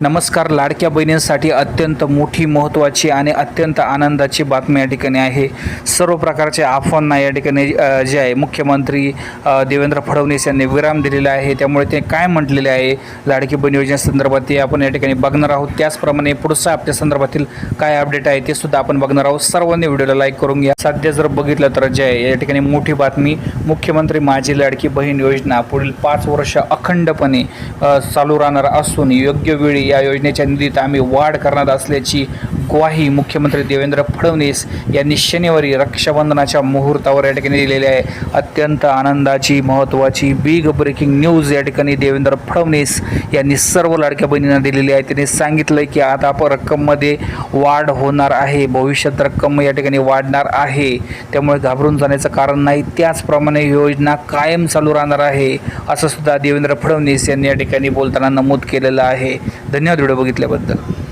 नमस्कार लाडक्या बहिणींसाठी अत्यंत मोठी महत्त्वाची आणि अत्यंत आनंदाची बातमी या ठिकाणी आहे. सर्व प्रकारचे आव्हानांना या ठिकाणी जे आहे मुख्यमंत्री देवेंद्र फडणवीस यांनी विराम दिलेला आहे. त्यामुळे ते काय म्हटलेले आहे लाडकी बहीण योजनेसंदर्भात ते आपण या ठिकाणी बघणार आहोत. त्याचप्रमाणे पुढचा आपल्या संदर्भातील काय अपडेट आहे ते सुद्धा आपण बघणार आहोत. सर्वांनी व्हिडिओला लाईक करून घ्या. सध्या जर बघितलं तर जे आहे या ठिकाणी मोठी बातमी मुख्यमंत्री माझी लाडकी बहीण योजना पुढील पाच वर्ष अखंडपणे चालू राहणार असून योग्य वेळी या योजनेच्या निधीत आम्ही वाढ करणार असल्याची ग्वाही मुख्यमंत्री देवेंद्र फडणवीस यांनी शनिवारी रक्षाबंधनाच्या मुहूर्तावर या ठिकाणी दिलेली आहे. अत्यंत आनंदाची महत्त्वाची बिग ब्रेकिंग न्यूज या ठिकाणी देवेंद्र फडणवीस यांनी सर्व लाडक्या बहिणींना दिलेली आहे. त्यांनी सांगितलं की आता आपण रक्कममध्ये वाढ होणार आहे. भविष्यात रक्कम या ठिकाणी वाढणार आहे. त्यामुळे घाबरून जाण्याचं कारण नाही. त्याचप्रमाणे ही योजना कायम चालू राहणार आहे असं सुद्धा देवेंद्र फडणवीस यांनी या ठिकाणी बोलताना नमूद केलेलं आहे. धन्यवाद व्हिडिओ बघितल्याबद्दल.